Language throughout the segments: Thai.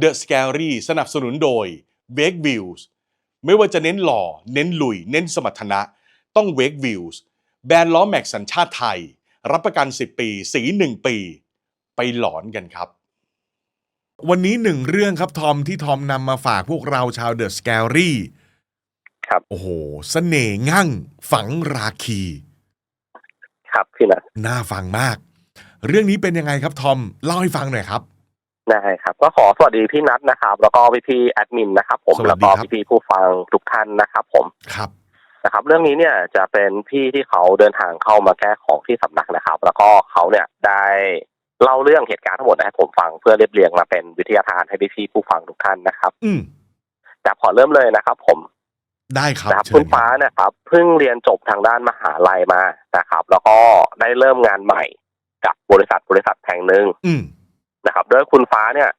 The Scary สนับสนุนโดย Wake Views ไม่ว่าจะเน้นหล่อ เน้นลุย เน้นสมรรถนะ ต้อง Wake Views แบรนด์ล้อแม็กสัญชาติไทย รับประกัน 10 ปี สี 1 ปี ไปหลอนกันครับ วันนี้หนึ่งเรื่องครับทอมที่ทอมนำมาฝากพวกเราชาวเดอะสแกรี่ครับโอ้โหสเสน่ห์งั่ง ฝังราคี ครับพี่นัทน่าฟังมาก เรื่องนี้เป็นยังไงครับทอม เล่าให้ฟังหน่อยครับ ได้ครับก็ขอสวัสดีพี่นัทนะครับ แล้วก็พี่พี่ๆแอดมินนะครับ ผมสวัแล้สวดีก็ครับ พี่พี่ๆผู้ฟังทุกท่านนะครับผมครับ นะครับ เรื่องนี้เนี่ยจะเป็นพี่ที่เขาเดินทางเข้ามาแก้ของที่สำนักนะครับ แล้วก็เขาเนี่ยได้เล่าเรื่องเหตุการณ์ทั้งหมดให้ผมฟังเพื่อเรียบเรียงมาเป็นวิทยาทานให้พี่พี่ๆผู้ฟังทุกท่านนะครับอืมจะขอเริ่มเลยนะครับ ผมได้ครับนะครับเชิคุณญฟ้าเนี่ยครับเพิ่งเรียนจบทางด้านมหาลัยมานะครับ แล้วก็ได้เริ่มงานใหม่กับบริษัทบริษัทแห่งหนึ่ง อืม นะครับด้วยคุณฟ้าเนี่ย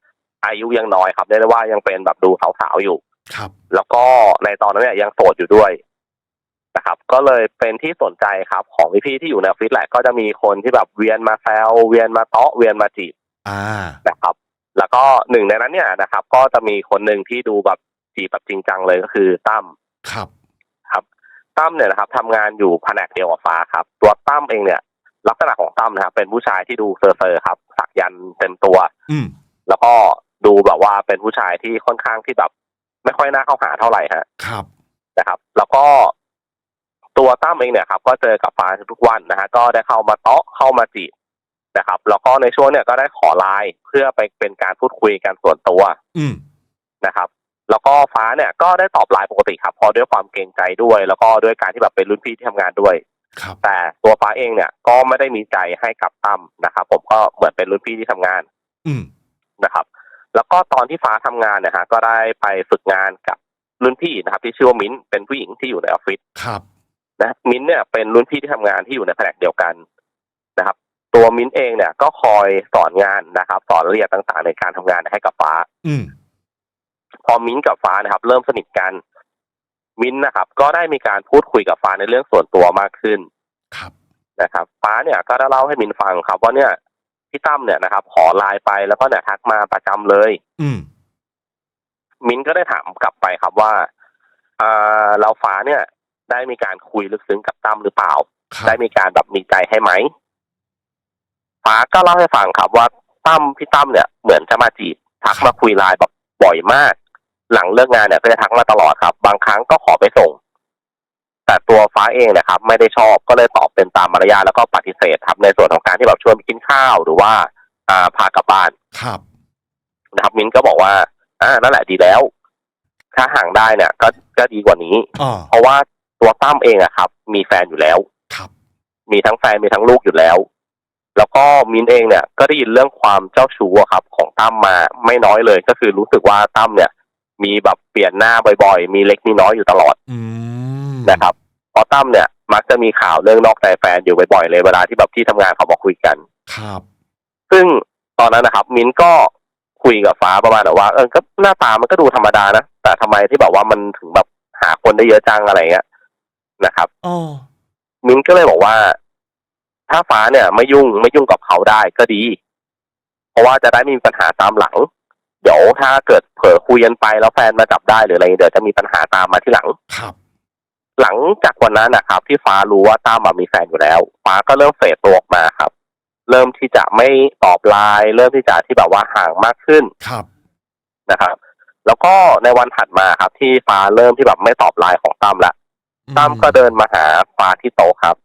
อายุยังน้อยครับเรียกได้ว่ายังเป็นแบบดูสาวๆอยู่ ครับ แล้วก็ในตอนนั้นเนี่ยยังโสดอยู่ด้วยนะครับ ก็เลยเป็นที่สนใจครับของพี่ๆที่อยู่ในออฟฟิศแหละก็จะมีคนที่แบบเวียนมาแซวเวียนมาเตาะเวียนมาจีบอ่า นะครับ แล้วก็หนึ่งในนั้นเนี่ยนะครับ ก็จะมีคนหนึ่งที่ดูแบบจีบแบบจริงจังเลยก็คือตั้มครับครับตั้มเนี่ยนะครับทำงานอยู่แผนกเดียวกับฟ้าครับ ตัวตั้มเองเนี่ย ลักษณะของตั้มนะครับ เป็นผู้ชายที่ดูเซอร์ๆครับ สักยันต์เต็มตัว อืม แล้วก็ดูแบบว่าเป็นผู้ชายที่ค่อนข้างที่แบบ ไม่ค่อยน่าเข้าหาเท่าไหร่ฮะครับ นะครับ แล้วก็ตัวตั้มเองเนี่ยครับ ก็เจอกับฟ้าทุกวันนะฮะก็ได้เข้ามาเตาะเข้ามาจีบนะครับ แล้วก็ในช่วงเนี่ยก็ได้ขอไลน์เพื่อไปเป็นการพูดคุยกันส่วนตัวอืม นะครับ แล้วก็ฟ้าเนี่ยก็ได้ตอบไลน์ปกติครับเพราะด้วยความเกรงใจด้วย แล้วก็ด้วยการที่แบบเป็นรุ่นพี่ที่ทำงานด้วย ครับแต่ตัวฟ้าเองเนี่ยก็ไม่ได้มีใจให้กับตั้มนะครับผมก็เหมือนเป็นรุ่นพี่ที่ทำงาน อืมนะครับ แล้วก็ตอนที่ฟ้าทำงานเนี่ยฮะก็ได้ไปฝึกงานกับรุ่นพี่นะครับ ที่ชื่อว่ามิ้นท์เป็นผู้หญิงที่อยู่ในออฟฟิศครับ นะมิ้นท์เนี่ยเป็นรุ่นพี่ที่ทำงานที่อยู่ในแผนกเดียวกันนะครับ ตัวมิ้นท์เองเนี่ยก็คอยสอนงานนะครับ สอนรายละเอียดต่างๆ ในการทำงานให้กับฟ้า อืมพอมิ้นท์กับฟ้านะครับ เริ่มสนิทกัน มิ้นท์นะครับ ก็ได้มีการพูดคุยกับฟ้าในเรื่องส่วนตัวมากขึ้นครับนะครับ ฟ้าเนี่ยก็ได้เล่าให้มินฟังครับ ว่าเนี่ยพี่ตั้มเนี่ยนะครับ ขอไลน์ไปแล้วก็เนี่ยทักมาประจำเลย อืมมินก็ได้ถามกลับไปครับว่าอ่าเราฟ้าเนี่ย ได้มีการคุยลึกซึ้งกับตั้มหรือเปล่าครับได้มีการแบบมีใจให้ไหมฟ้าก็เล่าให้ฟังครับว่าตั้มพี่ตั้มเนี่ยเหมือนจะมาจีบทักมาคุยไลน์แบบบ่อยมาก หลังเลิกงานเนี่ยก็จะทักมาตลอดครับ บางครั้งก็ขอไปส่ง แต่ตัวฟ้าเองเนะครับ ไม่ได้ชอบก็เลยตอบเป็นตามมารยาทแล้วก็ปฏิเสธครับ ในส่วนของการที่แบบชวนไปกินข้าวหรือว่า อ่าพากลับบ้านครับนะครับมิ้นก็บอกว่าอ่านั่นแหละดีแล้ว ถ้าห่างได้เนี่ย ก็ก็ดีกว่านี้อ๋อเพราะว่าตัวตั้มเองอะครับ มีแฟนอยู่แล้วครับ มีทั้งแฟนมีทั้งลูกอยู่แล้ว แล้วก็มินเองเนี่ย ก็ได้ยินเรื่องความเจ้าชู้อะครับ ของตั้มมาไม่น้อยเลย ก็คือรู้สึกว่าตั้มเนี่ย มีแบบเปลี่ยนหน้าบ่อยๆ มีเล็กมีน้อยอยู่ตลอดอืมนะครับเพราะตั้มเนี่ย มักจะมีข่าวเรื่องนอกใจแฟนอยู่บ่อยๆเลยเวลาที่แบบที่ทำงานเขามาคุยกันครับ ซึ่งตอนนั้นนะครับ มิ้นก็คุยกับฟ้าประมาณแบบว่าเออก็หน้าตามันก็ดูธรรมดานะแต่ทำไมที่แบบว่ามันถึงแบบหาคนได้เยอะจังอะไรเงี้ยนะครับอ๋อมิ้นก็เลยบอกว่า ถ้าฟ้าเนี่ย ไม่ยุ่งไม่ยุ่งกับเขาได้ก็ดี เพราะว่าจะได้ไม่มีปัญหาตามหลัง เดี๋ยวถ้าเกิดเผลอคุยกันไปแล้วแฟนมาจับได้หรืออะไรเดี๋ยวจะมีปัญหาตามมาที่หลัง ครับ หลังจากวันนั้นนะครับ ที่ฟ้ารู้ว่าตั้มอะมีแฟนอยู่แล้ว ฟ้าก็เริ่มเฟดตัวออกมาครับ เริ่มที่จะไม่ตอบไลน์เริ่มที่จะที่แบบว่าห่างมากขึ้นครับ นะครับ แล้วก็ในวันถัดมาครับ ที่ฟ้าเริ่มที่แบบไม่ตอบไลน์ของตั้มละตั้มก็เดินมาหาฟ้าที่โต๊ะครับ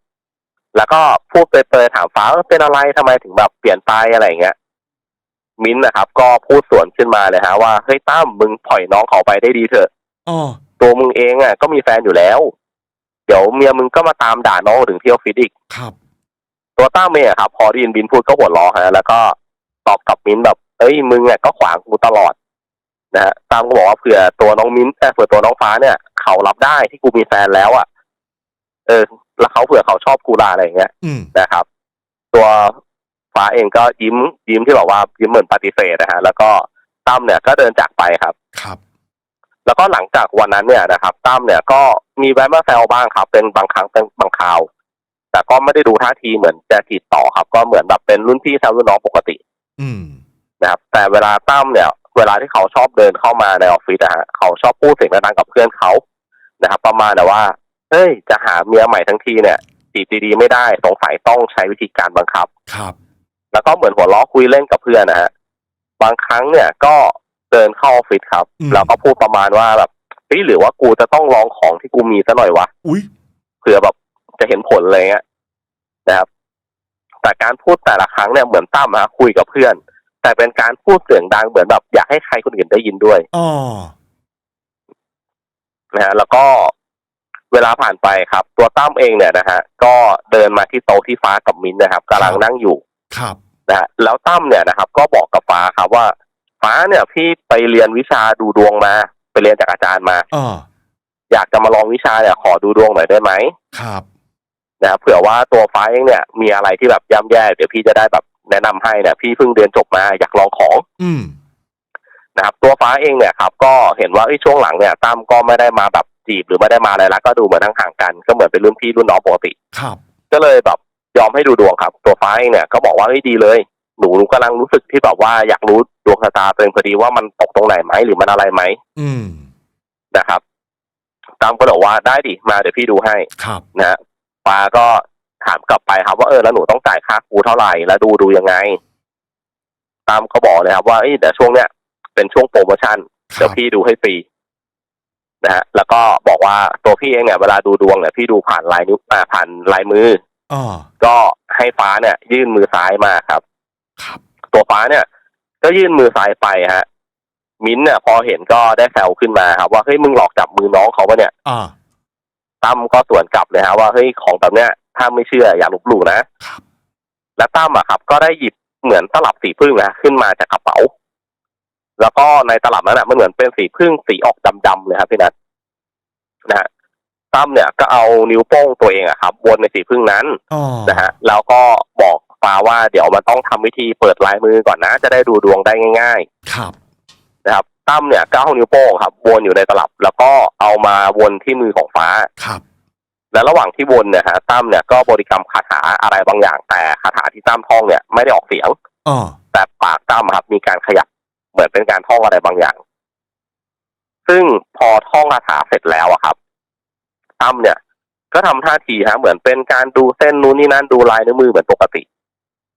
แล้วก็พูดเปรยๆถามฟ้าว่าเป็นอะไรทำไมถึงแบบเปลี่ยนไปอะไรอย่างเงี้ย มิ้นท์นะครับ ก็พูดสวนขึ้นมาเลยฮะว่าเฮ้ยตั้มมึงปล่อยน้องเขาไปได้ดีเถอะอ๋อตัวมึงเองอะก็มีแฟนอยู่แล้ว เดี๋ยวเมียมึงก็มาตามด่าน้องถึงที่ออฟฟิศอีกครับ ตัวตั้มเองอะครับพอได้ยินบินพูดก็หัวเราะฮะแล้วก็ตอบกับมิ้นท์แบบเอ้ยมึงอะก็ขวางกูตลอดนะฮะตั้มก็บอกว่าเผื่อตัวน้องมิ้นท์เอ่อเผื่อตัวน้องฟ้าเนี่ย เขารับได้ที่กูมีแฟนแล้วอะ เออ แล้วเขาเผื่อเขาชอบกูลาอะไรอย่างเงี้ยอืมนะครับ ตัว ฟ้าเองก็ยิ้มยิ้มที่แบบว่ายิ้มเหมือนปฏิเสธนะฮะแล้วก็ตั้มเนี่ยก็เดินจากไปครับ ครับ แล้วก็หลังจากวันนั้นเนี่ยนะครับตั้มเนี่ยก็มีแวะมาแซวบ้างครับ เป็นบางครั้งเป็นบางคราว แต่ก็ไม่ได้ดูท่าทีเหมือนจะติดต่อครับ ก็เหมือนแบบเป็นรุ่นพี่แซวรุ่นน้องปกติ อืมนะครับ แต่เวลาตั้มเนี่ย เวลาที่เขาชอบเดินเข้ามาในออฟฟิศอะฮะเขาชอบพูดเสียงดังๆกับเพื่อนเขานะครับ ประมาณแต่ว่าเฮ้ยจะหาเมียใหม่ทั้งทีเนี่ยจีบดีๆไม่ได้สงสัยต้องใช้วิธีการบังคับ ครับ แล้วก็เหมือนหัวล้อคุยเล่นกับเพื่อนนะฮะบางครั้งเนี่ยก็เดินเข้าออฟฟิศครับ อืม แล้วก็พูดประมาณว่าแบบเฮ้ยหรือว่ากูจะต้องลองของที่กูมีซะหน่อยวะ อุ้ยเผื่อแบบจะเห็นผลอะไรเงี้ยนะครับ แต่การพูดแต่ละครั้งเนี่ยเหมือนตั้มฮะคุยกับเพื่อน แต่เป็นการพูดเสียงดังเหมือนแบบอยากให้ใครคนอื่นได้ยินด้วยอ๋อนะฮะแล้วก็เวลาผ่านไปครับ ตัวตั้มเองเนี่ยนะฮะก็เดินมาที่โต๊ะที่ฟ้ากับมิ้นท์นะครับกำลังนั่งอยู่ ครับนะฮะแล้วตั้มเนี่ยนะครับ ก็บอกกับฟ้าครับว่า ฟ้าเนี่ยพี่ไปเรียนวิชาดูดวงมา ไปเรียนจากอาจารย์มาอ๋ออยากจะมาลองวิชาเนี่ยขอดูดวงหน่อยได้ไหมครับนะครับเผื่อว่าตัวฟ้าเองเนี่ย มีอะไรที่แบบย่ำแย่เดี๋ยวพี่จะได้แบบแนะนำให้เนี่ยพี่เพิ่งเรียนจบมาอยากลองของ อืมนะครับ ตัวฟ้าเองเนี่ยครับ ก็เห็นว่าเอ้ยช่วงหลังเนี่ยตั้มก็ไม่ได้มาแบบจีบหรือไม่ได้มาอะไรแล้วก็ดูเหมือนห่างๆกันก็เหมือนเป็นรุ่นพี่รุ่นน้องปกติ ครับ ก็เลยแบบ ยอมให้ดูดวงครับ ตัวฟ้าเองเนี่ยก็บอกว่าเฮ้ยดีเลย หนูกำลังรู้สึกที่แบบว่าอยากรู้ดวงชะตาตัวเองพอดีว่ามันตกตรงไหนไหมหรือมันอะไรไหมอืมนะครับ ตามก็บอกว่าได้ดิมาเดี๋ยวพี่ดูให้ครับนะฮะฟ้าก็ถามกลับไปครับ ว่าเออแล้วหนูต้องจ่ายค่าครูเท่าไหร่แล้วดูดูยังไง ตามเขาบอกเลยครับ ว่าเอ้ยเดี๋ยวช่วงเนี้ยเป็นช่วงโปรโมชั่นครัเดี๋ยวบพี่ดูให้ฟรีนะฮะแล้วก็บอกว่าตัวพี่เองเนี่ยเวลาดูดวงเนี่ยพี่ดูผ่านลายนิ้วอ่าผ่านลายมืออ๋อ ก็ให้ฟ้าเนี่ย ยื่นมือซ้ายมาครับ ครับ ตัวฟ้าเนี่ย ก็ยื่นมือซ้ายไปฮะ มิ้นท์เนี่ยพอเห็นก็ได้แซวขึ้นมาครับ ว่าเฮ้ยมึงหลอกจับมือน้องเขาปะเนี่ยอ่าตั้มก็สวนกลับเลยฮะว่าเฮ้ยของแบบเนี้ย ถ้าไม่เชื่ออย่าลบหลู่นะครับและตั้มอะครับ ก็ได้หยิบเหมือนตลับสีพึ่งนะขึ้นมาจากกระเป๋า แล้วก็ในตลับนั้นนะมันเหมือนเป็นสีพึ่งสีออกดำๆเลยครับพี่นัทนะฮะ ตั้มเนี่ยก็เอานิ้วโป้งตัวเองอะครับวนในสีพึ่งนั้นอ๋อนะฮะแล้วก็บอกฟ้าว่าเดี๋ยวมันต้องทำวิธีเปิดลายมือก่อนนะ จะได้ดูดวงได้ง่าย ครับ ๆ นะครับตั้มเนี่ยก็เอานิ้วโป้งครับวนอยู่ในตลับ แล้วก็เอามาวนที่มือของฟ้า ครับ และระหว่างที่วนเนี่ยฮะตั้มเนี่ยก็บริกรรมคาถาอะไรบางอย่าง แต่คาถาที่ตั้มท่องเนี่ยไม่ได้ออกเสียง อ๋อ แต่ปากตั้มครับมีการขยับเหมือนเป็นการท่องอะไรบางอย่าง ซึ่งพอท่องคาถาเสร็จแล้วอะครับ ตั้มเนี่ย ก็ทำท่าทีฮะเหมือนเป็นการดูเส้นนู้นนี่นั่นดูลายนิ้วมือเหมือนปกติ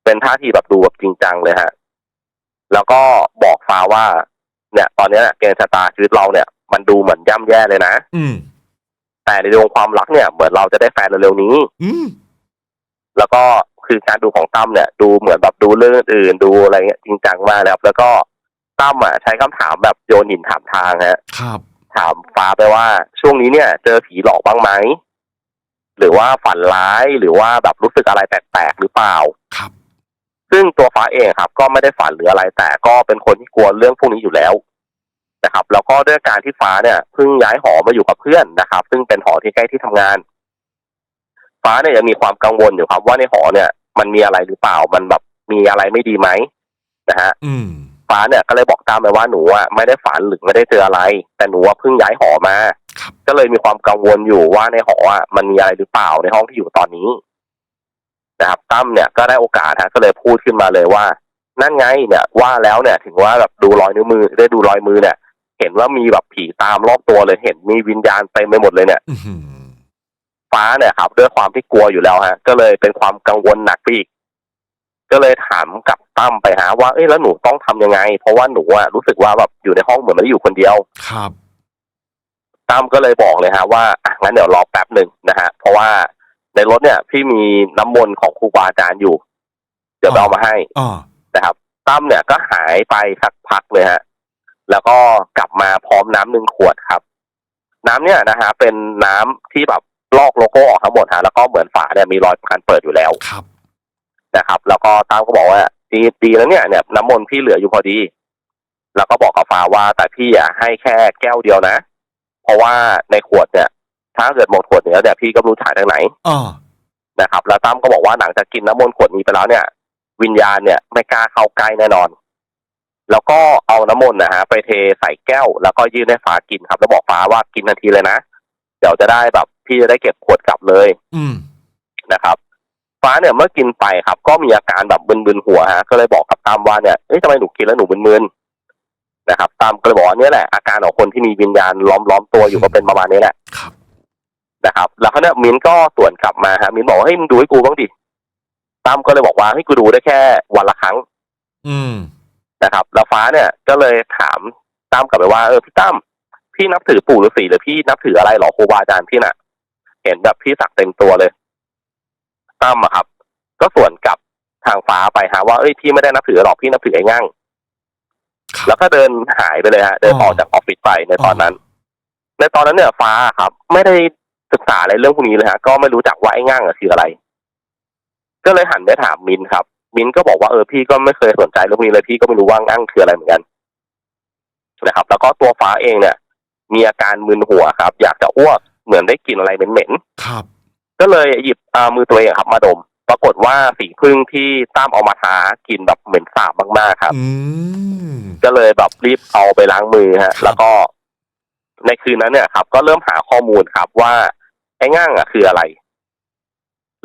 เป็นท่าทีแบบดูแบบจริงจังเลยฮะ แล้วก็บอกฟ้าว่า เนี่ย ตอนเนี้ยเกณฑ์ชะตาชีวิตเราเนี่ย มันดูเหมือนย่ำแย่เลยนะ อืม แต่ในดวงความรักเนี่ย เหมือนเราจะได้แฟนเร็วๆนี้ อืม แล้วก็คือการดูของตั้มเนี่ย ดูเหมือนแบบดูเรื่องอื่นดูอะไรเงี้ยจริงจังมากนะครับแล้วก็ตั้มอะใช้คำถามแบบโยนหินถามทางฮะ ครับ ถามฟ้าไปว่า ช่วงนี้เนี่ย เจอผีหลอกบ้างไหมหรือว่าฝันร้ายหรือว่าแบบรู้สึกอะไรแปลกๆหรือเปล่า ครับ ซึ่งตัวฟ้าเองครับ ก็ไม่ได้ฝันหรืออะไร แต่ก็เป็นคนที่กลัวเรื่องพวกนี้อยู่แล้วนะครับ แล้วก็ด้วยการที่ฟ้าเนี่ยเพิ่งย้ายหอมาอยู่กับเพื่อนนะครับ ซึ่งเป็นหอที่ใกล้ที่ทำงาน ฟ้าเนี่ยยังมีความกังวลอยู่ครับ ว่าในหอเนี่ย มันมีอะไรหรือเปล่า มันแบบมีอะไรไม่ดีไหมนะฮะ อืม ฟ้าเนี่ยก็เลยบอกตามไปว่าหนูอะไม่ได้ฝันหรือไม่ได้เจออะไร แต่หนูว่าเพิ่งย้ายหอมาครับก็เลยมีความกังวลอยู่ว่าในหออะมันมีอะไรหรือเปล่าในห้องที่อยู่ตอนนี้ นะครับตั้มเนี่ยก็ได้โอกาสฮะก็เลยพูดขึ้นมาเลยว่า นั่นไงเนี่ยว่าแล้วเนี่ย ถึงว่าแบบดูรอยนิ้วมือได้ดูรอยมือเนี่ย เห็นว่ามีแบบผีตามรอบตัวเลยเห็นมีวิญญาณเต็มไปหมดเลยเนี่ยอือหือฟ้าเนี่ยครับ ด้วยความที่กลัวอยู่แล้วฮะ ก็เลยเป็นความกังวลหนักไปอีก ก็เลยถามกับตั้มไปหาว่าเอ้ยแล้วหนูต้องทำยังไง เพราะว่าหนูอะรู้สึกว่าแบบอยู่ในห้องเหมือนไม่ได้อยู่คนเดียวครับตั้มก็เลยบอกเลยฮะว่าอะงั้นเดี๋ยวรอแป๊บหนึ่งนะฮะเพราะว่าในรถเนี่ย พี่มีน้ำมนต์ของครูบาอาจารย์อยู่ เดี๋ยวไปเอามาให้อ๋อนะครับตั้มเนี่ยก็หายไปสักพักเลยฮะ แล้วก็กลับมาพร้อมน้ำหนึ่งขวดครับ น้ำเนี่ยนะฮะเป็นน้ำที่แบบลอกโลโก้ออกทั้งหมดฮะแล้วก็เหมือนฝาเนี่ยมีรอยการเปิดอยู่แล้วครับ นะครับ แล้วก็ตั้มก็บอกว่าดีดีแล้วเนี่ยเนี่ยน้ำมนต์พี่เหลืออยู่พอดี แล้วก็บอกกับฟ้าว่าแต่พี่อะให้แค่แก้วเดียวนะ เพราะว่าในขวดเนี่ย ถ้าเกิดหมดขวดเนี้ยเดี๋ยวพี่ก็ไม่รู้ถ่ายทางไหนอ๋อนะครับ แล้วตั้มก็บอกว่าหลังจากกินน้ำมนต์ขวดนี้ไปแล้วเนี่ย วิญญาณเนี่ยไม่กล้าเข้าใกล้แน่นอน แล้วก็เอาน้ำมนต์นะฮะไปเทใส่แก้ว แล้วก็ยื่นให้ฟ้ากินครับ แล้วบอกฟ้าว่ากินทันทีเลยนะเดี๋ยวจะได้แบบพี่จะได้เก็บขวดกลับเลย อืมนะครับ ฟ้าเนี่ยเมื่อกินไปครับ ก็มีอาการแบบมึนๆหัวฮะก็เลยบอกกับตั้มว่าเนี่ยเอ้ยทำไมหนูกินแล้วหนูมึนๆนะครับ ตามก็เลยบอกว่าเนี่ยแหละอาการของคนที่มีวิญญาณล้อมล้อมตัวอยู่ก็เป็นประมาณนี้แหละครับนะครับ แล้วเขาเนี่ยมิ้นก็สวนกลับมาฮะมิ้นบอกว่าเฮ้ยมึงดูให้กูบ้างดิตั้มก็เลยบอกว่าให้กูดูได้แค่วันละครั้ง อืมนะครับ แล้วฟ้าเนี่ยก็เลยถามตั้มกลับไปว่าเออพี่ตั้มพี่นับถือปู่ฤาษีหรือพี่นับถืออะไรหรอครูบาอาจารย์พี่น่ะ เห็นแบบพี่สักเต็มตัวเลย ตั้มอะครับ ก็สวนกลับทางฟ้าไปฮะว่าเอ้ยพี่ไม่ได้นับถือหรอกพี่นับถือไอ้งั่งครับแล้วก็เดินหายไปเลยฮะเดินออกจากออฟฟิศไปในตอนนั้น ในตอนนั้นเนี่ยฟ้าครับ ไม่ได้ศึกษาอะไรเรื่องพวกนี้เลยฮะก็ไม่รู้จักว่าไอ้ง่างอะคืออะไร ก็เลยหันไปถามมินครับ มินก็บอกว่าเออพี่ก็ไม่เคยสนใจเรื่องพวกนี้เลยพี่ก็ไม่รู้ว่าง่างคืออะไรเหมือนกันนะครับ แล้วก็ตัวฟ้าเองเนี่ย มีอาการมึนหัวครับ อยากจะอ้วกเหมือนได้กลิ่นอะไรเหม็นๆ ครับ ก็เลยหยิบอ่ามือตัวเองครับมาดม ปรากฏว่าสีพึ่งที่ตั้มเอามาทากลินแบบเหม็นสาบมากๆครับอืมก็เลยแบบรีบเอาไปล้างมือฮะครับแล้วก็ในคืนนั้นเนี่ยครับ ก็เริ่มหาข้อมูลครับว่าไอ้ง่างอะคืออะไร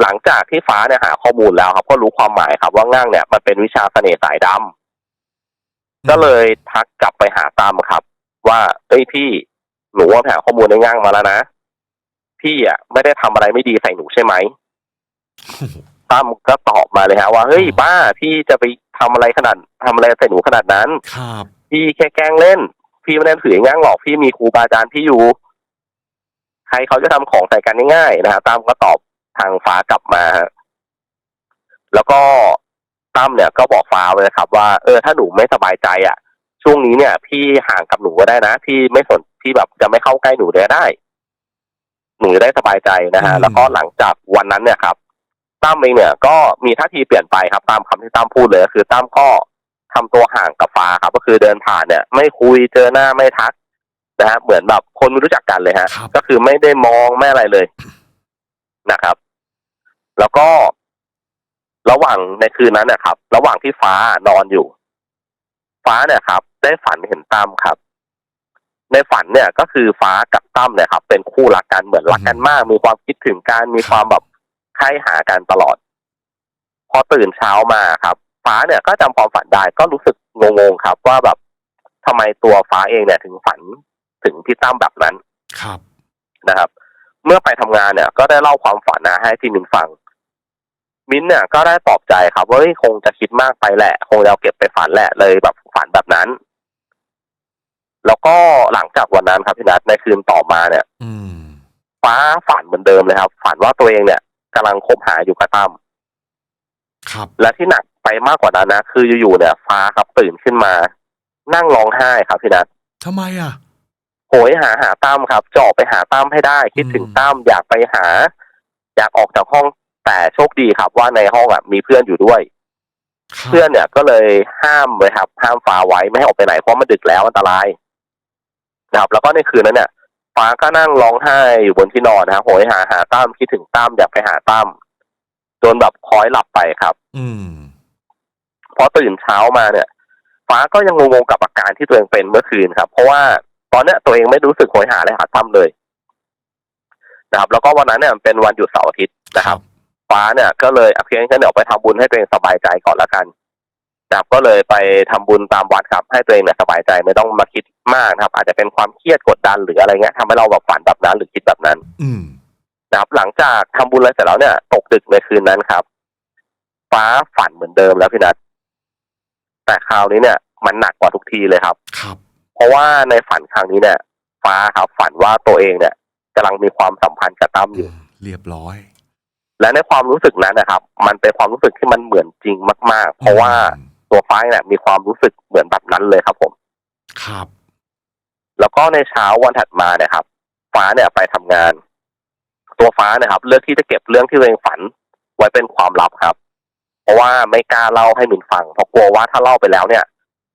หลังจากที่ฟ้าเนี่ยหาข้อมูลแล้วครับ ก็รู้ความหมายครับ ว่าง่างเนี่ยมันเป็นวิชาเสน่ห์สายดำก็เลยทักกลับไปหาตามครับ ว่าเอ้ยพี่หนูว่าไปหาข้อมูลในง่างมาแล้วนะ พี่อะไม่ได้ทำอะไรไม่ดีใส่หนูใช่ไหมตั้มก็ตอบมาเลยฮะว่าเฮ้ยบ้าพี่จะไปทำอะไรขนาดทำอะไรใส่หนูขนาดนั้นครับพี่แค่แกล้งเล่น พี่ไม่ได้ถือง่างหรอกพี่มีครูบาอาจารย์พี่อยู่ ใครเขาจะทำของใส่กันง่ายๆนะฮะตั้มก็ตอบทางฟ้ากลับมาฮะแล้วก็ตั้มเนี่ยก็บอกฟ้าไว้นะครับ ว่าเออถ้าหนูไม่สบายใจอะ ช่วงนี้เนี่ย พี่ห่างกับหนูก็ได้นะพี่ไม่สนพี่แบบจะไม่เข้าใกล้หนูเลยได้ หนูจะได้สบายใจนะฮะอืมแล้วก็หลังจากวันนั้นเนี่ยครับตั้มเองเนี่ยก็มีท่าทีเปลี่ยนไปครับตามคำที่ตั้มพูดเลยก็คือตั้มก็ทำตัวห่างกับฟ้าครับ ก็คือเดินผ่านเนี่ย ไม่คุยเจอหน้าไม่ทักนะฮะเหมือนแบบคนไม่รู้จักกันเลยฮะครับก็คือไม่ได้มองไม่อะไรเลยนะครับ แล้วก็ระหว่างในคืนนั้นนะครับ ระหว่างที่ฟ้านอนอยู่ ฟ้าเนี่ยครับ ได้ฝันเห็นตั้มครับ ในฝันเนี่ยก็คือฟ้ากับตั้มเนี่ยครับเป็นคู่รักกันเหมือนรักกันมาก มีความคิดถึงกันมีความแบบใคร่หากันตลอด พอตื่นเช้ามาครับ ฟ้าเนี่ยก็จำความฝันได้ก็รู้สึกงงๆครับ ว่าแบบทำไมตัวฟ้าเองเนี่ย ถึงฝันถึงพี่ตั้มแบบนั้นครับนะครับ เมื่อไปทำงานเนี่ย ก็ได้เล่าความฝันนะให้พี่มินฟัง มินเนี่ยก็ได้ปลอบใจครับว่าเฮ้ยคงจะคิดมากไปแหละ คงจะเอาเก็บไปฝันแหละเลยแบบฝันแบบนั้น แล้วก็หลังจากวันนั้นครับพี่นัทในคืนต่อมาเนี่ย อืม ฟ้าฝันเหมือนเดิมเลยครับ ฝันว่าตัวเองเนี่ยกำลังคบหาอยู่กับตั้มครับ และที่หนักไปมากกว่านั้นนะคืออยู่ๆเนี่ย ฟ้าครับตื่นขึ้นมา นั่งร้องไห้ครับพี่นัททำไมอะ โหยหาหาตั้มครับจะออกไปหาตั้มให้ได้ คิดถึงอืมตั้มอยากไปหา อยากออกจากห้องแต่โชคดีครับ ว่าในห้องอะมีเพื่อนอยู่ด้วย ครับเพื่อนเนี่ยก็เลยห้ามเลยครับ ห้ามฟ้าไว้ไม่ให้ออกไปไหนเพราะมันดึกแล้วอันตราย นะครับ แล้วก็ในคืนนั้นเนี่ยฟ้าก็นั่งร้องไห้อยู่บนที่นอนนะโหยหาหาตั้มคิดถึงตั้มอยากไปหาตั้มจนแบบคอยหลับไปครับ อืมพอตื่นเช้ามาเนี่ย ฟ้าก็ยังงงๆกับอาการที่ตัวเองเป็นเมื่อคืนครับ เพราะว่าตอนเนี้ยตัวเองไม่รู้สึกโหยหาอะไรหาตั้มเลยนะครับ แล้วก็วันนั้นเนี่ยมันเป็นวันหยุดเสาร์อาทิตย์นะครับ ฟ้าเนี่ยก็เลยอะเพียงแค่เดี๋ยวไปทำบุญให้ตัวเองสบายใจก่อนละกันนะครับก็เลยไปทำบุญตามวัดครับ ให้ตัวเองเนี่ยสบายใจไม่ต้องมาคิด มากนะครับ อาจจะเป็นความเครียดกดดันหรืออะไรเงี้ยทำให้เราแบบฝันแบบนั้นหรือคิดแบบนั้น อืมนะครับ หลังจากทำบุญอะไรเสร็จแล้วเนี่ย ตกดึกในคืนนั้นครับ ฟ้าฝันเหมือนเดิมแล้วพี่นัทแต่คราวนี้เนี่ย มันหนักกว่าทุกทีเลยครับครับ เพราะว่าในฝันครั้งนี้เนี่ย ฟ้าครับ ฝันว่าตัวเองเนี่ยกำลังมีความสัมพันธ์กับตั้มอยู่ เรียบร้อย และในความรู้สึกนั้นนะครับ มันเป็นความรู้สึกที่มันเหมือนจริงมาก ๆ เพราะว่าอืมตัวฟ้าเนี่ยมีความรู้สึกเหมือนแบบนั้นเลยครับผม ครับ แล้วก็ในเช้าวันถัดมาเนี่ยครับ ฟ้าเนี่ยไปทำงาน ตัวฟ้าเนะครับ เลือกที่จะเก็บเรื่องที่ตัวเองฝัน ไว้เป็นความลับครับ เพราะว่าไม่กล้าเล่าให้มินฟังเพราะกลัวว่าถ้าเล่าไปแล้วเนี่ย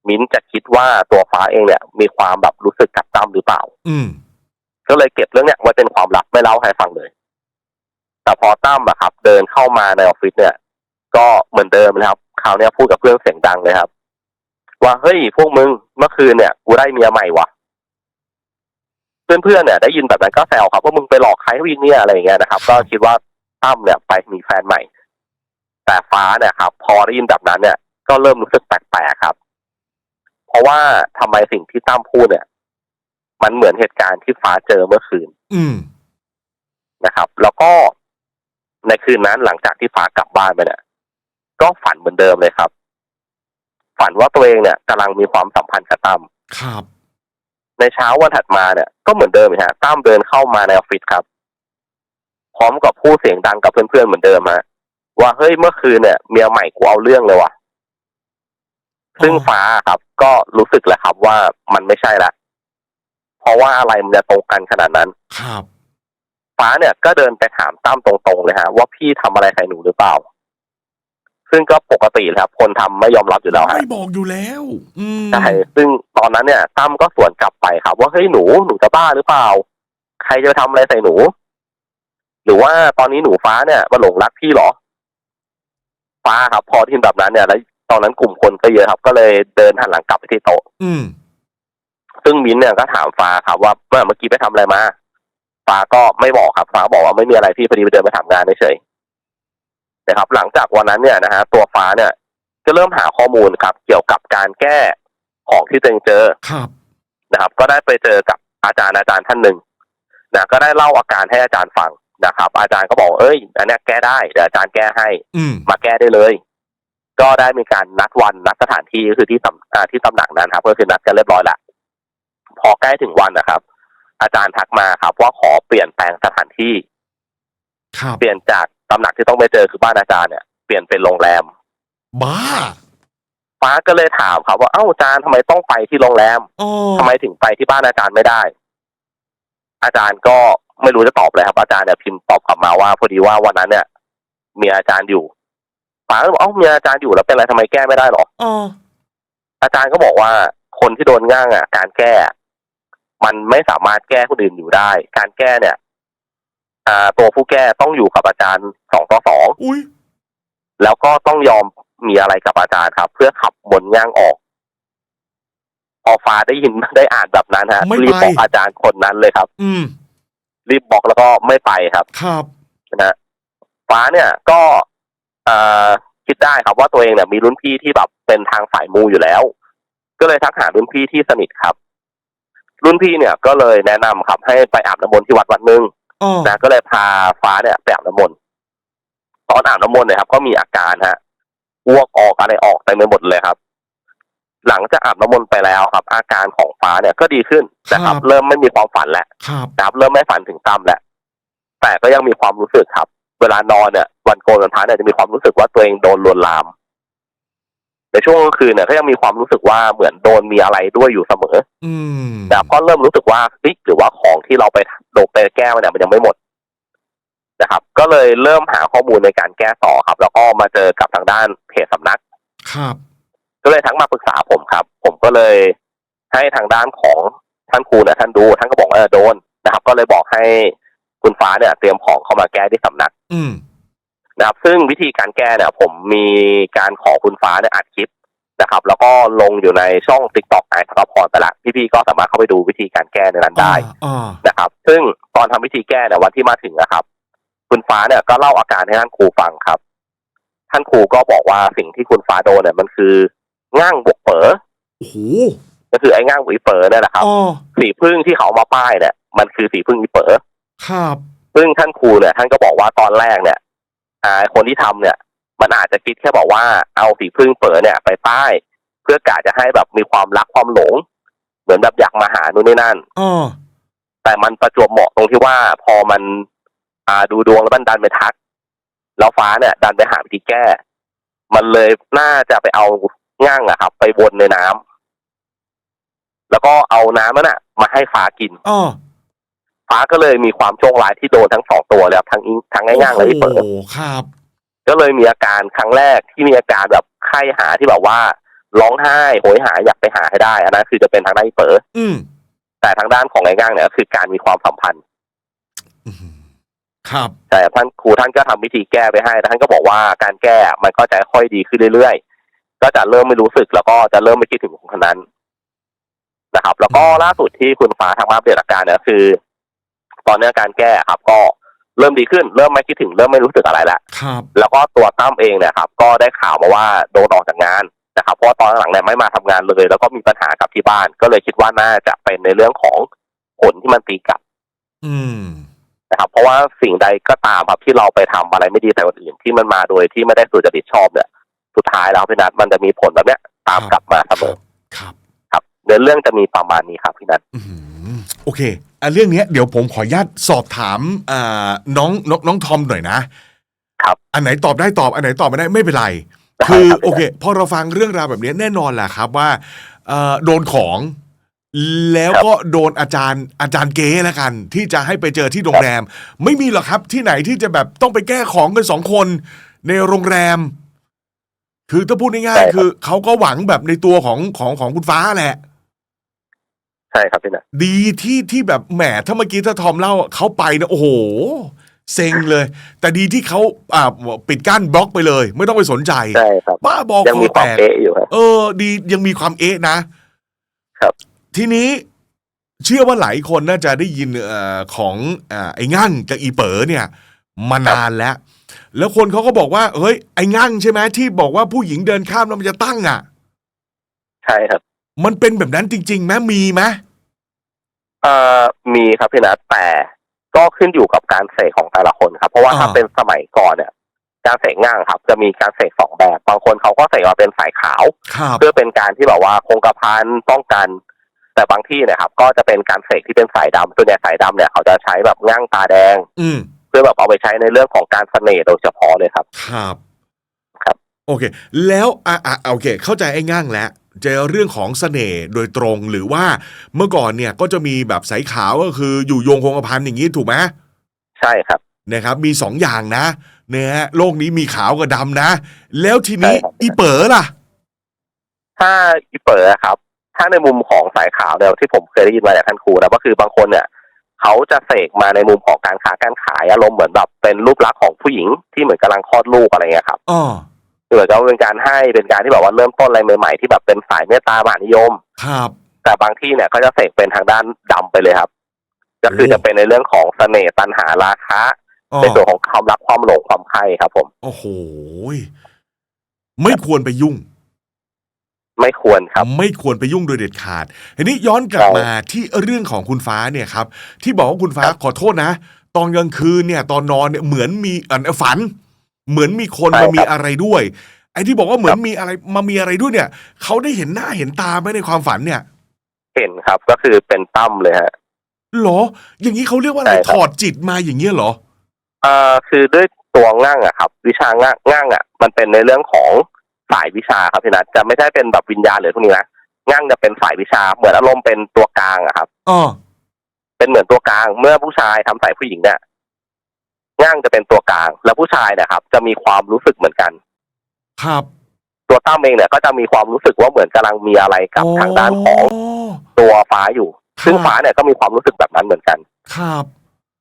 มินจะคิดว่าตัวฟ้าเองเนี่ย มีความแบบรู้สึกกับตั้มหรือเปล่า อืมก็เลยเก็บเรื่องเนี้ยไว้เป็นความลับไม่เล่าให้ฟังเลย แต่พอตั้มอะครับ เดินเข้ามาในออฟฟิศเนี่ย ก็เหมือนเดิมเลยครับคราวเนี้ยพูดกับเพื่อนเสียงดังเลยครับ ว่าเฮ้ยพวกมึงเมื่อคืนเนี่ย กูได้เมียใหม่ว่ะ เพื่อนๆเนี่ยได้ยินแบบนั้นก็แซวครับว่ามึงไปหลอกใครวิ่งเนี่ยอะไรอย่างเงี้ยนะครับ ก็คิดว่าตั้มเนี่ยไปมีแฟนใหม่ แต่ฟ้าเนี่ยครับ พอได้ยินแบบนั้นเนี่ย ก็เริ่มรู้สึกแปลกๆครับพเพราะว่าทำไมสิ่งที่ตั้มพูดเนี่ย มันเหมือนเหตุการณ์ที่ฟ้าเจอเมื่อคืน อืมนะครับ แล้วก็ในคืนนั้นหลังจากที่ฟ้ากลับบ้านไปเนี่ยก็ฝันเหมือนเดิมเลยครับ ฝันว่าตัวเองเนี่ยกำลังมีความสัมพันธ์กับตั้มครับ ในเช้าวันถัดมาเนี่ยก็เหมือนเดิมฮะตั้มเดินเข้ามาในออฟฟิศครับ พร้อมกับพูดเสียงดังกับเพื่อนๆเหมือนเดิมฮะว่าเฮ้ยเมื่อคืนเนี่ยเมียใหม่กูเอาเรื่องเลยว่ะ ซึ่งฟ้าครับ ก็รู้สึกแหละครับว่ามันไม่ใช่ละเพราะว่าอะไรมันจะตรงกันขนาดนั้น ครับ ฟ้าเนี่ยก็เดินไปถามตั้มตรงๆเลยฮะ ว่าพี่ทำอะไรใส่หนูหรือเปล่า ซึ่งก็ปกติแหละครับ คนทำไม่ยอมรับอยู่แล้วฮะไม่บอกอยู่แล้ว อืมใช่ซึ่งตอนนั้นเนี่ยตั้มก็สวนกลับไปครับ ว่าเฮ้ยหนูหนูจะบ้าหรือเปล่า ใครจะไปทำอะไรใส่หนู หรือว่าตอนนี้หนูฟ้าเนี่ยมาหลงรักพี่เหรอ ฟ้าครับ พอที่แบบนั้นเนี่ยแล้วตอนนั้นกลุ่มคนก็เยอะครับ ก็เลยเดินหันหลังกลับไปที่โต๊ะอืมซึ่งมิ้นท์เนี่ยก็ถามฟ้าครับว่าเมื่อเมื่อกี้ไปทำอะไรมา ฟ้าก็ไม่บอกครับ ฟ้าบอกว่าไม่มีอะไรพี่พอดีไปเดินไปทำงานเฉยๆ นะครับ หลังจากวันนั้นเนี่ยนะฮะตัวฟ้าเนี่ยก็เริ่มหาข้อมูลครับ เกี่ยวกับการแก้ของที่ตัวเองเจอครับนะครับ ก็ได้ไปเจอกับอาจารย์อาจารย์ท่านหนึ่งนะก็ได้เล่าอาการให้อาจารย์ฟังนะครับ อาจารย์ก็บอกเอ้ยอันเนี้ยแก้ได้เดี๋ยวอาจารย์แก้ให้อืมมาแก้ได้เลย ก็ได้มีการนัดวันนัดสถานที่ก็คือที่สำอ่าที่ตำหนักนั้นครับก็คือนัดกันเรียบร้อยละพอใกล้ถึงวันนะครับ อาจารย์ทักมาครับ ว่าขอเปลี่ยนแปลงสถานที่ครับเปลี่ยนจาก ตำหนักที่ต้องไปเจอคือบ้านอาจารย์เนี่ยเปลี่ยนเป็นโรงแรม บ้า ฟ้าก็เลยถามครับว่าเอ้าอาจารย์ทำไมต้องไปที่โรงแรมอ๋อทำไมถึงไปที่บ้านอาจารย์ไม่ได้ อาจารย์ก็ไม่รู้จะตอบเลยครับ อาจารย์เนี่ยพิมพ์ตอบกลับมาว่าพอดีว่าวันนั้นเนี่ยมีอาจารย์อยู่ฟ้าก็บอกเอ้ามีอาจารย์อยู่แล้วเป็นไรทำไมแก้ไม่ได้หรออ๋ออาจารย์ก็บอกว่าคนที่โดนง่างอะ การแก้ มันไม่สามารถแก้คนอื่นอยู่ได้ การแก้เนี่ย อ่าตัวผู้แก้ต้องอยู่กับอาจารย์สองต่อสองอุ้ยแล้วก็ต้องยอมมีอะไรกับอาจารย์ครับ เพื่อขับบนง่างออกพอฟ้าได้ยินได้อ่านแบบนั้นฮะไม่รีบไปบอกอาจารย์คนนั้นเลยครับ อืม รีบบอกแล้วก็ไม่ไปครับ ครับนะฮะฟ้าเนี่ย ก็เอ่อคิดได้ครับว่าตัวเองเนี่ยมีรุ่นพี่ที่แบบเป็นทางสายมูอยู่แล้ว ก็เลยทักหารุ่นพี่ที่สนิทครับ รุ่นพี่เนี่ยก็เลยแนะนำครับ ให้ไปอาบน้ำมนต์ที่วัดวัดหนึงอ๋อ นะก็เลยพาฟ้าเนี่ยไปอาบน้ำมนต์ตอนอาบน้ำมนต์เนี่ยครับ ก็มีอาการฮะอ้วกออกอะไรออกเต็มไปหมดเลยครับ หลังจากอาบน้ำมนต์ไปแล้วครับ อาการของฟ้าเนี่ยก็ดีขึ้นนะครับ เริ่มไม่มีความฝันแล้วครับนะครับเริ่มไม่ฝันถึงตั้มแล้วแต่ก็ยังมีความรู้สึกครับ เวลานอนเนี่ยวันโกนวันพระเนี่ยจะมีความรู้สึกว่าตัวเองโดนลวนลาม ในช่วงกลางคืนเนี่ยก็ยังมีความรู้สึกว่าเหมือนโดนมีอะไรด้วยอยู่เสมอ อืมนะครับก็เริ่มรู้สึกว่าเฮ้ยหรือว่าของที่เราไปโดนไปแก้มันเนี่ยมันยังไม่หมดนะครับ ก็เลยเริ่มหาข้อมูลในการแก้ต่อครับ แล้วก็มาเจอกับทางด้านเพจสำนัก ครับ ก็เลยทั้งมาปรึกษาผมครับ ผมก็เลยให้ทางด้านของท่านครูเนี่ยท่านดูท่านก็บอกว่าเออโดนนะครับ ก็เลยบอกให้คุณฟ้าเนี่ย เตรียมของเข้ามาแก้ที่สำนัก อืม นะครับ ซึ่งวิธีการแก้เนี่ย ผมมีการขอคุณฟ้าเนี่ยอัดคลิปนะครับ แล้วก็ลงอยู่ในช่องติ๊กต็อกไอธนพรไปละพี่ๆก็สามารถเข้าไปดูวิธีการแก้ในนั้นได้อ่านะครับ ซึ่งตอนทำวิธีแก้เนี่ยวันที่มาถึงนะครับ คุณฟ้าเนี่ยก็เล่าอาการให้ท่านครูฟังครับ ท่านครูก็บอกว่าสิ่งที่คุณฟ้าโดนเนี่ยมันคือง่างบวกเป๋อโอ้โหก็คือไอ้ง่างหวีเป๋อเนี่ยแหละครับอ๋อสีพึ่งที่เขาเอามาป้ายเนี่ย มันคือสีพึ่งอีเป๋อครับ ซึ่งท่านครูเนี่ยท่านก็บอกว่าตอนแรกเนี่ย อ่าคนที่ทำเนี่ย มันอาจจะคิดแค่บอกว่าเอาสีพึ่งเป๋อเนี่ย ไปป้าย เพื่อกะจะให้แบบมีความรักความหลง เหมือนแบบอยากมาหานู่นนี่นั่นอ๋อแต่มันประจวบเหมาะตรงที่ว่าพอมัน อ่าดูดวงแล้วมันดันไปทักแล้วฟ้าเนี่ย ดันไปหาวิธีแก้ มันเลยน่าจะไปเอาง่างอะครับ ไปวนในน้ำแล้วก็เอาน้ำนั้นอะมาให้ฟ้ากินอ๋อ ฟ้าก็เลยมีความโชคร้ายที่โดนทั้งสองตัวเลยครับทั้งอิงทั้งไอ้ง่างและไอ้เปิดโอ้โหครับก็เลยมีอาการครั้งแรกที่มีอาการแบบไข้หาที่แบบว่าร้องไห้โหยหาอยากไปหาให้ได้อันนั้นคือจะเป็นทางด้านไอ้เปิดอืมแต่ทางด้านของไอ้ง่างเนี่ยก็คือการมีความสัมพันธ์อืมครับ แต่ท่านครูท่านก็ทำวิธีแก้ไปให้แต่ท่านก็บอกว่าการแก้มันก็จะค่อยดีขึ้นเรื่อยๆ ก็จะเริ่มไม่รู้สึกแล้วก็จะเริ่มไม่คิดถึงคนนั้นนะครับ แล้วก็ล่าสุดที่คุณฟ้าทางมาอัปเดตอาการเนี่ยคือ ตอนนี้อาการแก้ครับ ก็เริ่มดีขึ้นเริ่มไม่คิดถึงเริ่มไม่รู้สึกอะไรแล้วครับแล้วก็ตัวตั้มเองเนี่ยครับ ก็ได้ข่าวมาว่าโดนออกจากงานนะครับ เพราะว่าตอนหลังเนี่ยไม่มาทำงานเลย แล้วก็มีปัญหากับที่บ้าน ก็เลยคิดว่าน่าจะเป็นในเรื่องของผลที่มันตีกลับ อืมนะครับ เพราะว่าสิ่งใดก็ตามครับที่เราไปทำอะไรไม่ดีใส่คนอื่นที่มันมาโดยที่ไม่ได้สุจริตชอบเนี่ย สุดท้ายแล้วพี่นัทมันจะมีผลแบบเนี้ย ตามกลับมาเสมอครับ ครับเนื้อเรื่องจะมีประมาณนี้ครับพี่นัทอื้อหือโอเค อะเรื่องเนี้ยเดี๋ยวผมขออนุญาตสอบถามอ่าน้องน้องน้องทอมหน่อยนะครับ อันไหนตอบได้ตอบอันไหนตอบไม่ได้ไม่เป็นไรคือได้รับ โอเคพอเราฟังเรื่องราวแบบนี้แน่นอนแหละครับว่าเอ่อโดนของ แล้วก็โดนอาจารย์อาจารย์เก๋แล้วกัน ที่จะให้ไปเจอที่โรงแรม ไม่มีหรอกครับที่ไหนที่จะแบบต้องไปแก้ของกันสองคน ในโรงแรม คือถ้าพูดง่ายๆคือเขาก็หวังแบบในตัวของของของคุณฟ้าแหละ ใช่ครับพี่นัทดีที่ที่แบบแหมถ้าเมื่อกี้ถ้าทอมเล่าเขาไปนะโอ้โหเซ็งเลย แต่ดีที่เขาอ่าปิดกั้นบล็อกไปเลย ไม่ต้องไปสนใจใช่ครับบ้าบอยังคมีอคแตวามกเป๊ะอยู่ครับเออ ดียังมีความเอ๊ะนะ ครับ ทีนี้เชื่อว่าหลายคนน่าจะได้ยินเอ่อของอ่าไอ้งั่งกับอีเป๋อเนี่ย มานานแล้ว แล้วคนเขาก็บอกว่า เฮ้ยไอ้งั่งใช่ไหมที่บอกว่าผู้หญิงเดินข้ามแล้วมันจะตั้งอะ ใช่ครับ มันเป็นแบบนั้นจริงๆไหมมีไหมเอ่อมีครับพี่นัทแต่ก็ขึ้นอยู่กับการเสกของแต่ละคนครับ เพราะว่าถ้าเป็นสมัยก่อนเนี่ย การเสกง่างครับ จะมีการเสกสองแบบบางคนเขาก็เสกมาเป็นสายขาวครับเพื่อเป็นการที่แบบว่าคงกระพันป้องกัน แต่บางที่เนะครับ ก็จะเป็นการเสกที่เป็นสายดำส่วนใหญ่สายดำเนี่ยเขาจะใช้แบบง่างตาแดง อืมเพื่อแบบเอาไปใช้ในเรื่องของการเสน่ห์โดยเฉพาะเลยครับ ครับ ครับ โอเค แล้วอะอะโอเค เข้าใจไอ้ง่างแล้ว เจอเรื่องของเสน่ห์โดยตรงหรือว่าเมื่อก่อนเนี่ยก็จะมีแบบสายขาวก็คืออยู่โยงคงกระพันอย่างนี้ถูกไหมใช่ครับนะครับ มีสองอย่างนะเนี่ยฮะโลกนี้มีขาวกับดำนะ แล้วทีนี้ใช่ครับอีเป๋อล่ะ ถ้าอีเป๋อครับ ถ้าในมุมของสายขาวเนี่ยที่ผมเคยได้ยินมาจากท่านครูนะก็คือบางคนเนี่ยเขาจะเสกมาในมุมของการค้าการขายอารมณ์เหมือนแบบเป็นรูปลักษณ์ของผู้หญิงที่เหมือนกำลังคลอดลูกอะไรเงี้ยครับอ๋อ เหมือนกับว่าเป็นการให้เป็นการที่แบบว่าเริ่มต้นอะไรใหม่ๆที่แบบเป็นสายเมตตามหานิยม ครับ แต่บางที่เนี่ยเขาจะเสกเป็นทางด้านดำไปเลยครับ ก็คือโอ้จะเป็นในเรื่องของเสน่ห์ตัณหาราคะอ๋อในส่วนของความรักความหลงความใคร่ครับ ผม โอ้โหไม่ควรไปยุ่ง ไม่ควรครับ ไม่ควรไปยุ่งโดยเด็ดขาดทีนี้ย้อนกลับใช่มาที่เรื่องของคุณฟ้าเนี่ยครับ ที่บอกว่าคุณฟ้าครับขอโทษนะ ตอนกลางคืนเนี่ย ตอนนอนเนี่ยเหมือนมีอันฝัน เหมือนมีคนมามีอะไรด้วยไอ้ที่บอกว่าเหมือนมีอะไรมามีอะไรด้วยเนี่ยเขาได้เห็นหน้าเห็นตาไหมในความฝันเนี่ย เห็นครับก็คือเป็นตั้มเลยฮะเหรอ อย่างนี้เขาเรียกว่าอะไรใช่ครับถอดจิตมาอย่างเงี้ยเหรอเอ่อคือด้วยตัวง่างอะครับ วิชาง่างง่างอะมันเป็นในเรื่องของสายวิชาครับพี่นัทจะไม่ใช่เป็นแบบวิญญาณหรือพวกนี้นะง่างจะเป็นสายวิชาเหมือนอารมณ์เป็นตัวกลางอะครับอ๋อเป็นเหมือนตัวกลางเมื่อผู้ชายทำใส่ผู้หญิงเนี่ย ง่างจะเป็นตัวกลาง แล้วผู้ชายเนะครับจะมีความรู้สึกเหมือนกัน ครับ ตัวตั้มเองเนี่ยก็จะมีความรู้สึกว่าเหมือนกำลังมีอะไรกับทางด้านของตัวฟ้าอยู่ ซึ่งฟ้าเนี่ยก็มีความรู้สึกแบบนั้นเหมือนกัน ครับ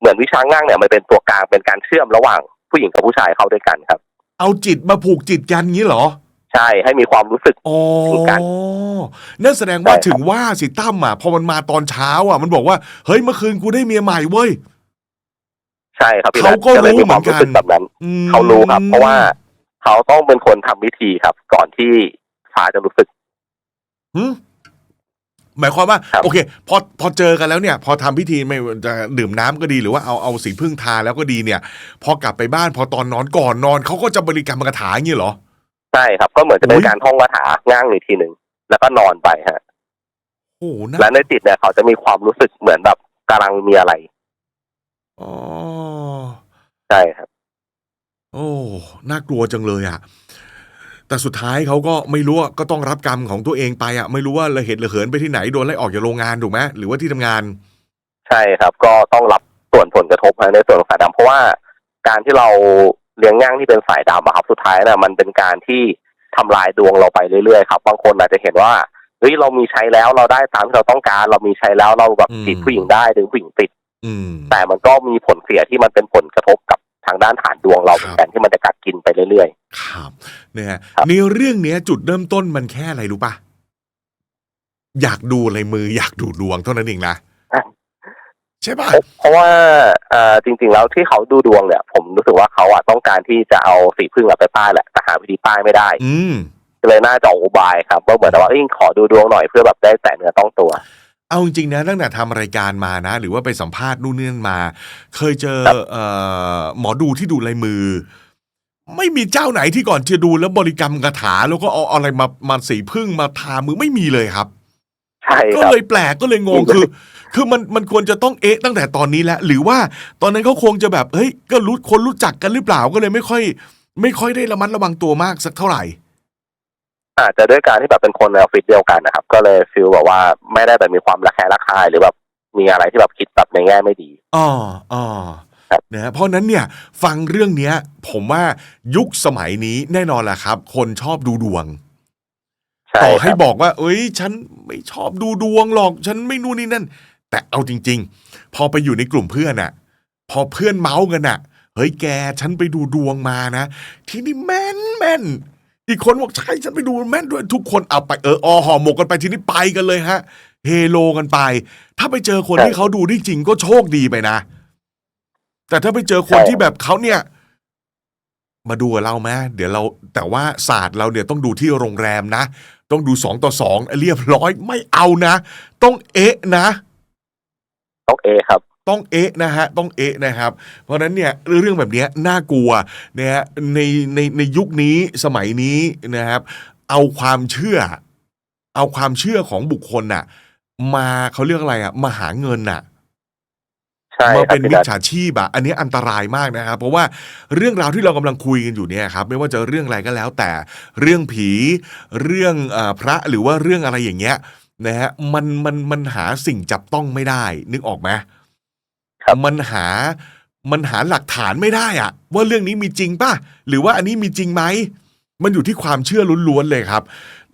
เหมือนวิชาง่างเนี่ยมันเป็นตัวกลางเป็นการเชื่อมระหว่างผู้หญิงกับผู้ชายเข้าด้วยกันครับ เอาจิตมาผูกจิตกันงี้เหรอใช่ให้มีความรู้สึกอ๋อถึงกันนั่นแสดงว่าใช่ครับถึงว่าสิตั้มอะพอมันมาตอนเช้าอะ มันบอกว่า เฮ้ยเมื่อคืนกูได้เมียใหม่เว้ย ใช่ครับพี่เขานัทก็ก็เลยมีความรู้รู้เหมืสึอนกกันแบบนั้นอืมเขารู้ครับ เพราะว่าเขาต้องเป็นคนทำพิธีครับ ก่อนที่ฟ้าจะรู้สึกหึหมายความว่าครับโอเค พอพอเจอกันแล้วเนี่ย พอทำพิธีไม่ว่าจะดื่มน้ำก็ดีหรือว่าเอาเอาสีพึ่งทาแล้วก็ดีเนี่ย พอกลับไปบ้านพอตอนนอนก่อนนอนเขาก็จะบริกรรมคาถาอย่างนี้เหรอใช่ครับ ก็เหมือนจะเป็นอุ๊ยการท่องคาถาง่างอีกทีหนึ่งแล้วก็นอนไปฮะโอ้โหน่าและในจิตเนี่ยเขาจะมีความรู้สึกเหมือนแบบกำลังมีอะไรอ๋อ ใช่ครับ โอ้ น่ากลัวจังเลยอะแต่สุดท้ายเขาก็ไม่รู้อะก็ต้องรับกรรมของตัวเองไปอะไม่รู้ว่าระเหตุระเหินไปที่ไหนโดนไล่ออกจากโรงงานถูกไหมหรือว่าที่ทำงาน ใช่ครับ ก็ต้องรับส่วนผลกระทบในส่วนของสายดำเพราะว่าการที่เราเลี้ยงง่างที่เป็นสายดำอะครับ สุดท้ายนะมันเป็นการที่ทำลายดวงเราไปเรื่อยๆครับบางคนอาจจะเห็นว่าเฮ้ยเรามีใช้แล้วเราได้ตามที่เราต้องการ เรามีใช้แล้วเราแบบอืมจีบผู้หญิงได้ดึงผู้หญิงติด อืม แต่มันก็มีผลเสียที่มันเป็นผลกระทบกับ ทางด้านฐานดวงเราเหมือนกันที่มันจะกัดกินไปเรื่อยครับเนี่ยฮะครับในเรื่องเนี้ยจุดเริ่มต้นมันแค่อะไรรู้ปะอยากดูลายมืออยากดูดวงเท่านั้นเองนะใช่ปะๆเพราะว่าเอ่อจริง ๆ แล้วที่เขาดูดวงเนี่ย ผมรู้สึกว่าเขาอะต้องการที่จะเอาสีพึ่งอะไปป้ายแหละแต่หาวิธีป้ายไม่ได้ อืมเลยน่าจะออกอุบายครับว่าเหมือนกับว่าเอ้ยขอดูดวงหน่อยเพื่อแบบได้แต่เนื้อต้องตัว เอาจริงๆนะตั้งแต่ทำรายการมานะ หรือว่าไปสัมภาษณ์นู่นนี่นั่นมา เคยเจอเอ่อหมอดูที่ดูลายมือ ไม่มีเจ้าไหนที่ก่อนจะดูแล้วบริกรรมคาถา แล้วก็เอาอะไรมามาสีพึ่งมาทามือไม่มีเลยครับ ใช่ก็ครับเลยแปลกก็เลยงงคือ คือมันมันควรจะต้องเอ๊ะตั้งแต่ตอนนี้แล้วหรือว่าตอนนั้นเขาคงจะแบบเฮ้ยก็รู้คนรู้จักกันหรือเปล่าก็เลยไม่ค่อย ไม่ค่อยได้ระมัดระวังตัวมากสักเท่าไหร่ อาจจะด้วยการที่แบบเป็นคนในออฟฟิศเดียวกันนะครับ ก็เลยฟีลแบบว่าไม่ได้แบบมีความระแคะระคายหรือแบบมีอะไรที่แบบคิดแบบในแง่ไม่ดีอ๋ออ๋อครับนะฮะเพราะฉะนั้นเนี่ยฟังเรื่องเนี้ย ผมว่ายุคสมัยนี้แน่นอนแหละครับ คนชอบดูดวงใช่ต่อคให้รับบอกว่า เอ้ย ฉันไม่ชอบดูดวงหรอก ฉันไม่นู่นนี่นั่น แต่เอาจริง ๆ พอไปอยู่ในกลุ่มเพื่อนอะพอเพื่อนเมาส์กันอะเฮ้ยแก ฉันไปดูดวงมานะ ทีนี้แม่นแม่น อีกคนบอกใช่ฉันไปดูแม่นด้วยทุกคนเอาไปเอออห่อหมกกันไปทีนี้ไปกันเลยฮะ เฮโลกันไป ถ้าไปเจอคนที่เขาดูได้จริงก็โชคดีไปนะ แต่ถ้าไปเจอคนที่แบบเขาเนี่ย มาดูเราไหมเดี๋ยวเรา แต่ว่าศาสตร์เราเนี่ยต้องดูที่โรงแรมนะ ต้องดูสองต่อสองเรียบร้อยไม่เอานะ ต้องเอ๊ะนะ ต้องเอครับ ต้องเอ๊ะนะฮะต้องเอ๊ะนะครับ เพราะฉะนั้นเนี่ยเรื่องแบบเนี้ยน่ากลัวนะฮะในในในยุคนี้สมัยนี้นะครับ เอาความเชื่อ เอาความเชื่อของบุคคลน่ะ มาเขาเรียกอะไรอะมาหาเงินน่ะใช่มาครับเป็นพี่มิจนัทฉาชีพอะอันนี้อันตรายมากนะครับ เพราะว่าเรื่องราวที่เรากำลังคุยกันอยู่เนี่ยครับ ไม่ว่าจะเรื่องอะไรก็แล้วแต่เรื่องผี เรื่องเออพระหรือว่าเรื่องอะไรอย่างเงี้ยนะฮะมันมันมันหาสิ่งจับต้องไม่ได้ นึกออกไหมครับ มันหามันหาหลักฐานไม่ได้อะว่าเรื่องนี้มีจริงป่ะ หรือว่าอันนี้มีจริงไหมมันอยู่ที่ความเชื่อล้วนๆเลยครับ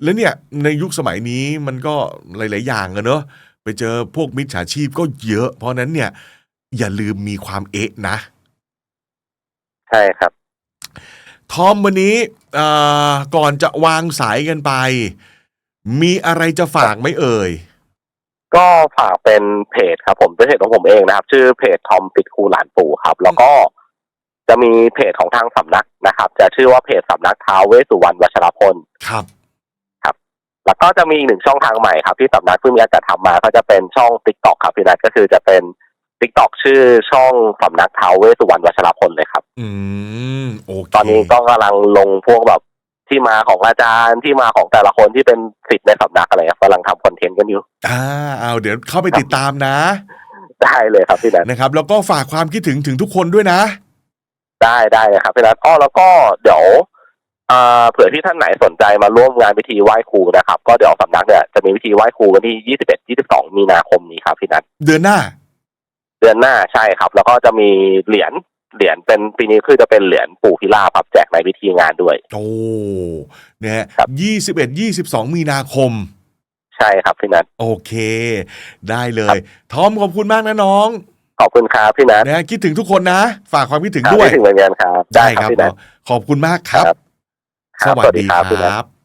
แล้วเนี่ยในยุคสมัยนี้มันก็หลาย ๆ อย่างอะเนอะไปเจอพวกมิจฉาชีพก็เยอะ เพราะฉะนั้นเนี่ย อย่าลืมมีความเอ๊ะนะ ใช่ครับ ทอมวันนี้เอ่อก่อนจะวางสายกันไป มีอะไรจะฝากไหมเอ่ย ก็ฝากเป็นเพจครับผมเป็นเพจของผมเองนะครับ ชื่อเพจทอมปิดคูหลานปู่ครับ แล้วก็จะมีเพจของทางสำนักนะครับ จะชื่อว่าเพจสำนักท้าวเวสสุวรรณวัชรพลครับ แล้วก็จะมีอีกหนึ่งช่องทางใหม่ครับ ที่สำนักเพิ่งมีการจัดทำมา ก็จะเป็นช่องติ๊กต็อกครับพี่นัทก็คือจะเป็นติ๊กต็อกชื่อช่องสำนักท้าวเวสสุวรรณวัชรพลเลยครับ อืมโอเคตอนนี้ก็กำลังลงพวกแบบ ที่มาของอาจารย์ที่มาของแต่ละคนที่เป็นศิษย์ในสำนักอะไรครับกำลังทำคอนเทนต์กันอยู่อ่าเอาเดี๋ยวเข้าไปติดตามนะ ได้เลยครับพี่นัทนะครับ แล้วก็ฝากความคิดถึงถึงทุกคนด้วยนะ ได้ได้เลยครับพี่นัทอ้อแล้วก็เดี๋ยวเอ่อเผื่อที่ท่านไหนสนใจมาร่วมงานพิธีไหว้ครูนะครับ ก็เดี๋ยวสำนักเนี่ยจะมีพิธีไหว้ครูวันที่21 22มีนาคมนี้ครับพี่นัทเดือนหน้า เดือนหน้าใช่ครับ แล้วก็จะมีเหรียญ เหรียญเป็นปีนี้คือจะเป็นเหรียญปู่พิราบครับแจกในพิธีงานด้วย โอ้เนี่ยครับยี่สิบเอ็ดยี่สิบสองมีนาคม ใช่ครับพี่นัทโอเค ได้เลยทอมขอบคุณมากนะน้อง ขอบคุณครับพี่นัทนะคิดถึงทุกคนนะ ฝากความคิดถึงครับด้วยคิถึงเหมือนกันครับ ได้ครับพี่นัทขอบคุณมากครับครับสวัสดีคสวัสดีครับพี่นัทรับ